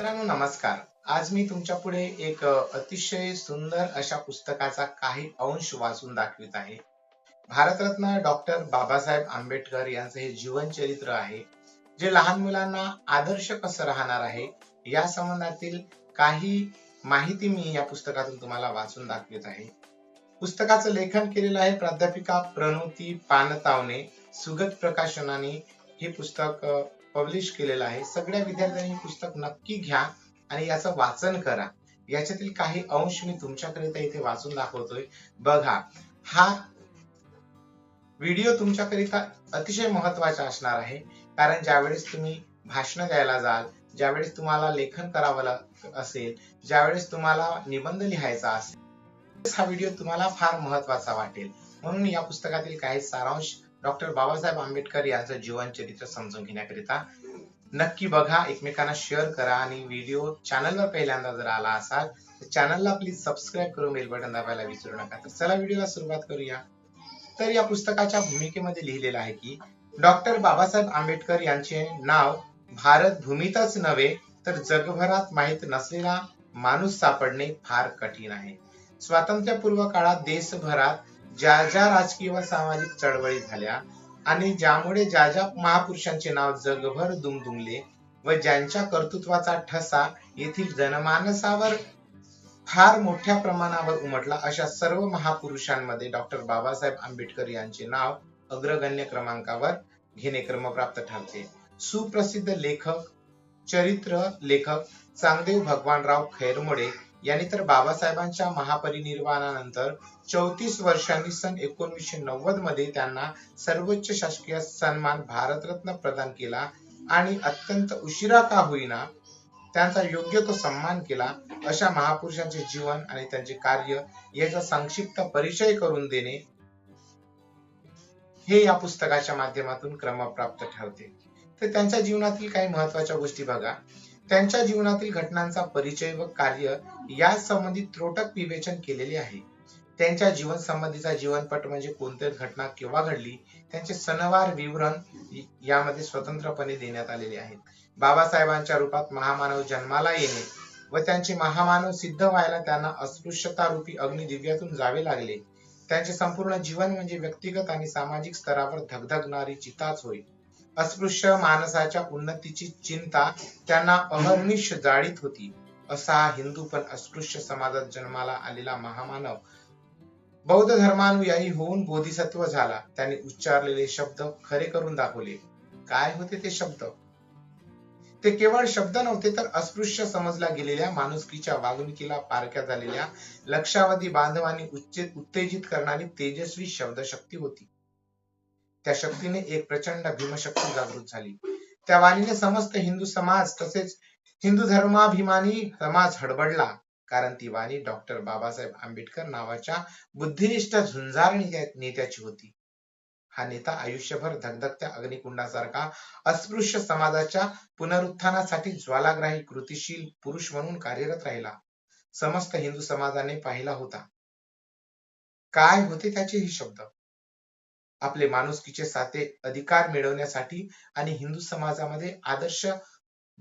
मित्रांनो नमस्कार. आज मी तुमच्यापुढे एक अतिशय सुंदर अशा पुस्तकाचा काही अंश वाचून दाखवित आहे. भारतरत्न डॉक्टर बाबासाहेब आंबेडकर यांचं हे जीवन चरित्र आहे जे लहान मुलांना आदर्श कसं राहणार आहे या संबंधातील काही माहिती मी या पुस्तकातून तुम्हाला वाचून दाखवित आहे. पुस्तकाचं लेखन केलेलं आहे प्राध्यापिका प्रणोती पानतावने सुगत प्रकाशनाने. हे पुस्तक पब्लिश केलेलं आहे. सगळ्या विद्यार्थ्यांनी पुस्तक नक्की घ्या आणि याचं वाचन करा. याच्यातील काही अंश मी तुमच्याकरिता इथे वाचून दाखवतोय. बघा हा व्हिडिओ तुमच्याकरिता अतिशय महत्त्वाचा असणार आहे. कारण ज्यावेळेस तुम्ही भाषण द्यायला जाल ज्यावेळेस तुम्हाला लेखन करावं असेल ज्यावेळेस तुम्हाला निबंध लिहायचा असेल हा व्हिडिओ तुम्हाला फार महत्त्वाचा वाटेल. म्हणून या पुस्तकातील काही सारांश डॉक्टर बाबासाहेब आंबेडकर यांचं जीवन चरित्र समजून घेण्याकरिता नक्की बघा एकमेकांना शेअर करा आणि व्हिडिओ चॅनलवर पहिल्यांदा जर आला असाल तर चॅनलला प्लीज सबस्क्राईब करून बेल बटन दाबायला विसरू नका. तर चला व्हिडिओला सुरुवात करूया. तर या पुस्तकाच्या भूमिकेमध्ये लिहिलेलं आहे की डॉक्टर बाबासाहेब आंबेडकर यांचे नाव भारत भूमीतच नव्हे तर जगभरात माहीत नसलेला माणूस सापडणे फार कठीण आहे. स्वातंत्र्यपूर्व काळात देशभरात ज्या ज्या राजकीय व सामाजिक चळवळी झाल्या आणि ज्यामुळे ज्या ज्या महापुरुषांचे नाव जगभर दुमदुमले व ज्यांच्या कर्तृत्वाचा ठसा येथील जनमानसावर फार मोठ्या प्रमाणावर उमटला अशा सर्व महापुरुषांमध्ये डॉक्टर बाबासाहेब आंबेडकर यांचे नाव अग्रगण्य क्रमांकावर घेणे क्रमप्राप्त ठरते. सुप्रसिद्ध लेखक चरित्र लेखक चांगदेव भगवानराव खैरमोडे यांनी तर बाबासाहेबांच्या महापरिनिर्वाणानंतर चौतीस वर्षांनी सन एकोणीसशे नव्वदमध्ये त्यांना सर्वोच्च शासकीय सन्मान भारतरत्न प्रदान केला आणि अत्यंत उशिरा का होईना त्यांचा योग्य तो सन्मान केला अशा महापुरुषांचे जीवन आणि त्यांचे कार्य याचा संक्षिप्त परिचय करून देणे हे या पुस्तकाच्या माध्यमातून क्रमप्राप्त ठरते. तर त्यांच्या जीवनातील काही महत्त्वाच्या गोष्टी बघा. त्यांच्या जीवनातील घटनांचा परिचय व कार्य या संबंधित त्रोटक विवेचन केलेले आहे. त्यांच्या जीवन संबंधीचा जीवनपट म्हणजे कोणत्या घटना केव्हा घडली त्यांचे सणवार विवरण यामध्ये स्वतंत्रपणे देण्यात आलेले आहेत. बाबासाहेबांच्या रूपात महामानव जन्माला येणे व त्यांचे महामानव सिद्ध व्हायला त्यांना अस्पृश्यता रूपी अग्निदिव्यातून जावे लागले. त्यांचे संपूर्ण जीवन म्हणजे व्यक्तिगत आणि सामाजिक स्तरावर धगधगणारी चिताच होईल अस्पृश्य माणसाच्या उन्नतीची चिंता त्यांना अहर्निश जाळीत होती. असा हिंदू पण अस्पृश्य समाजात जन्माला आलेला महामानव. बौद्ध धर्मानुयायी होऊन बोधिसत्व झाला. त्यांनी उच्चारलेले शब्द खरे करून दाखवले. काय होते ते शब्द? ते केवळ शब्द नव्हते तर अस्पृश्य समजल्या गेलेल्या माणुसकीच्या वागणुकीला पारख्या झालेल्या लक्षावधी बांधवांनी उत्तेजित करणारी तेजस्वी शब्दशक्ती होती. त्या शक्तीने एक प्रचंड भीमशक्ती जागृत झाली. त्या वाणीने समस्त हिंदू समाज तसेच हिंदू धर्माभिमानी समाज हडबडला. कारण ती वाणी डॉक्टर बाबासाहेब आंबेडकर नावाच्या बुद्धिनिष्ठ झुंजार नेत्याची होती. हा नेता आयुष्यभर धगधगत्या अग्निकुंडासारखा अस्पृश्य समाजाच्या पुनरुत्थानासाठी ज्वालाग्राही कृतिशील पुरुष म्हणून कार्यरत राहिला. समस्त हिंदू समाजाने पाहिला होता. काय होते त्याचे हे शब्द? आपले माणुसकीचे साते अधिकार मिळवण्यासाठी आणि हिंदू समाजामध्ये आदर्श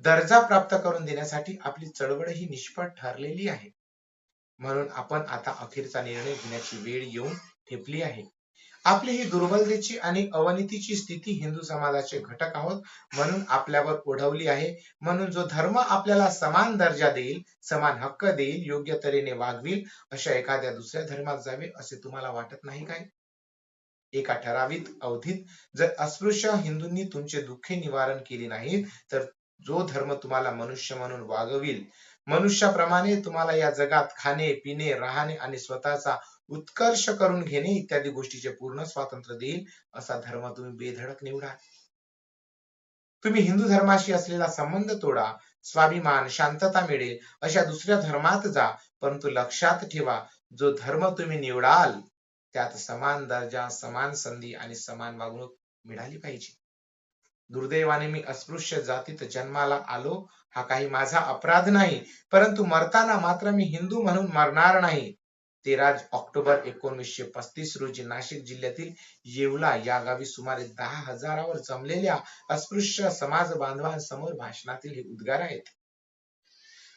दर्जा प्राप्त करून देण्यासाठी आपली चळवळ ही निष्फळ ठरलेली आहे. म्हणून आपण आता अखेरचा निर्णय घेण्याची वेळ येऊन ठेपली आहे. आपली ही दुर्बलतेची आणि अवनीतीची स्थिती हिंदू समाजाचे घटक आहोत म्हणून आपल्यावर ओढवली आहे. म्हणून जो धर्म आपल्याला समान दर्जा देईल समान हक्क देईल योग्य तऱ्हेने वागविल अशा एखाद्या दुसऱ्या धर्मात जावे असे तुम्हाला वाटत नाही काय? एका ठराविक अवधीत जर अस्पृश्य हिंदूंनी तुमचे दुःखे निवारण केले नाही तर जो धर्म तुम्हाला मनुष्य म्हणून वागविल. मनुष्याप्रमाणे तुम्हाला या जगात खाणे पिणे राहणे आणि स्वतःचा उत्कर्ष करून घेणे इत्यादी गोष्टीचे पूर्ण स्वातंत्र्य देईल असा धर्म तुम्ही बेधडक निवडा. तुम्ही हिंदू धर्माशी असलेला संबंध तोडा स्वाभिमान शांतता मिळेल अशा दुसऱ्या धर्मात जा परंतु लक्षात ठेवा जो धर्म तुम्ही निवडाल त्यात समान दर्जा समान संधी आणि समान वागणूक मिळाली पाहिजे. दुर्दैवाने मी अस्पृश्य जातीत जन्माला आलो हा काही माझा अपराध नाही परंतु मरताना मात्र मी हिंदू म्हणून मरणार नाही. तेरा ऑक्टोबर एकोणीसशे पस्तीस रोजी नाशिक जिल्ह्यातील येवला या गावी सुमारे दहा हजारावर जमलेल्या अस्पृश्य समाज बांधवांसमोर भाषणातील हे उद्गार आहेत.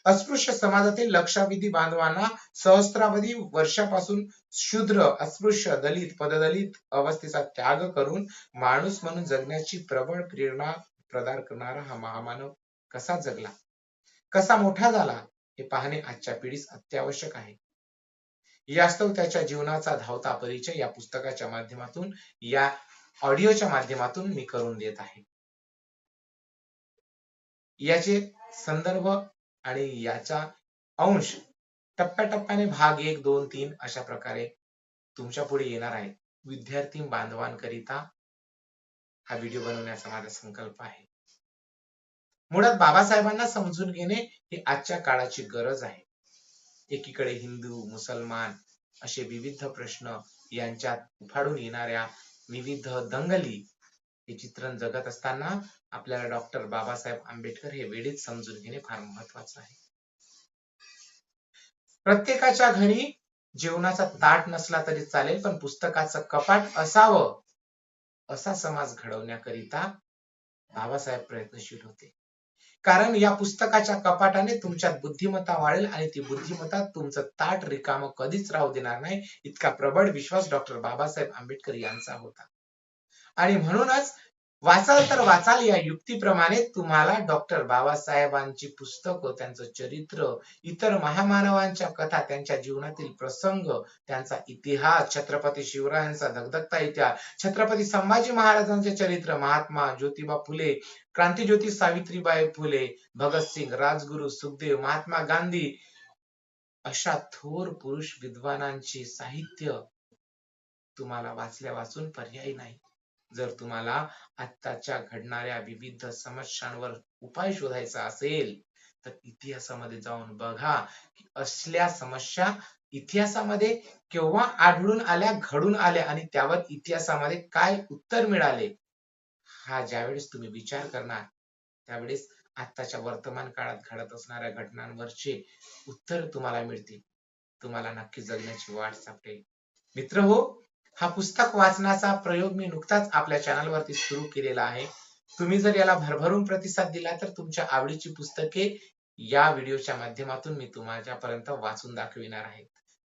अस्पृश्य समाजातील लक्षावधी बांधवांना सहस्त्रावधी वर्षापासून शूद्र अस्पृश्य दलित पददलित अवस्थेचा त्याग करून माणूस म्हणून जगण्याची प्रबळ प्रेरणा प्रदान करणारा हा महामानव कसा जगला? कसा मोठा झाला? हे पाहणे आजच्या पिढीस अत्यावश्यक आहे. यास्तव त्याच्या जीवनाचा धावता परिचय या पुस्तकाच्या माध्यमातून या ऑडिओच्या माध्यमातून मी करून देत आहे. याचे संदर्भ आणि याचा अंश टप्प्याटप्प्याने भाग एक दोन तीन अशा प्रकारे तुमच्यापुढे येणार आहे. विद्यार्थी बांधवांकरिता हा व्हिडिओ बनवण्याचा माझा संकल्प आहे. मुळात बाबासाहेबांना समजून घेणे ही आजच्या काळाची गरज आहे. एकीकडे हिंदू मुसलमान असे विविध प्रश्न यांच्यात उफाडून येणाऱ्या विविध दंगली हे चित्रण जगत असताना आपल्याला डॉक्टर बाबासाहेब आंबेडकर हे वेळेत समजून घेणे फार महत्वाचं आहे. प्रत्येकाच्या घरी जेवणाचा ताट नसला तरी चालेल पण पुस्तकाचं कपाट असावं असा समाज घडवण्याकरिता बाबासाहेब प्रयत्नशील होते. कारण या पुस्तकाच्या कपाटाने तुमच्यात बुद्धिमत्ता वाढेल आणि ती बुद्धिमत्ता तुमचं ताट रिकाम कधीच राहू देणार नाही इतका प्रबळ विश्वास डॉक्टर बाबासाहेब आंबेडकर यांचा होता. आणि म्हणूनच वाचाल तर वाचाल या युक्तीप्रमाणे तुम्हाला डॉक्टर बाबासाहेबांची पुस्तकं त्यांचं चरित्र इतर महामानवांच्या कथा त्यांच्या जीवनातील प्रसंग त्यांचा इतिहास छत्रपती शिवरायांचा धगधगता इतिहास छत्रपती संभाजी महाराजांचे चरित्र महात्मा ज्योतिबा फुले क्रांतीज्योती सावित्रीबाई फुले भगतसिंग राजगुरू सुखदेव महात्मा गांधी अशा थोर पुरुष विद्वानांची साहित्य तुम्हाला वाचल्या वाचून पर्याय नाही. जर तुम्हाला आत्ताच्या घडणाऱ्या विविध समस्यांवर उपाय शोधायचा असेल तर इतिहासामध्ये जाऊन बघा की असल्या समस्या इतिहासामध्ये केव्हा आढळून आल्या घडून आल्या आणि त्यावर इतिहासामध्ये काय उत्तर मिळाले हा ज्यावेळेस तुम्ही विचार करणार त्यावेळेस आत्ताच्या वर्तमान काळात घडत असणाऱ्या घटनांवरचे उत्तर तुम्हाला मिळतील. तुम्हाला नक्की जगण्याची वाट सापडेल. मित्र हो हा पुस्तक वाचनाचा प्रयोग मी नुकताच आपल्या चॅनलवरती सुरू केलेला आहे. तुम्ही जर याला भरभरून प्रतिसाद दिला तर तुमच्या आवडीची पुस्तके या व्हिडिओच्या माध्यमातून मी तुमच्यापर्यंत वाचून दाखविणार आहे.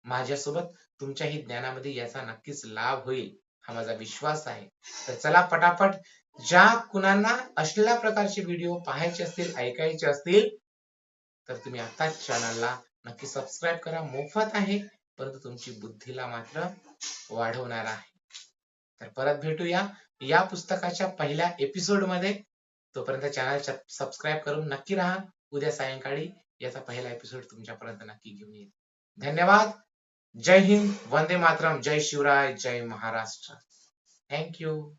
माझ्यासोबत तुमच्याही ज्ञानामध्ये याचा नक्कीच लाभ होईल हा माझा विश्वास आहे. तर चला पटापट ज्या कुणांना असलेल्या प्रकारचे व्हिडिओ पाहायचे असतील ऐकायचे असतील तर तुम्ही आताच चॅनलला नक्की सबस्क्राईब करा. मोफत आहे. परंतु तुमची बुद्धीला मात्र वाढवणार आहे. तर परत भेटूया या पुस्तकाच्या पहिल्या एपिसोडमध्ये. तोपर्यंत चॅनल सबस्क्राईब करून नक्की राहा. उद्या सायंकाळी याचा पहिला एपिसोड तुमच्यापर्यंत नक्की घेऊन येईल. धन्यवाद. जय हिंद. वंदे मातरम. जय शिवराय. जय महाराष्ट्र. Thank you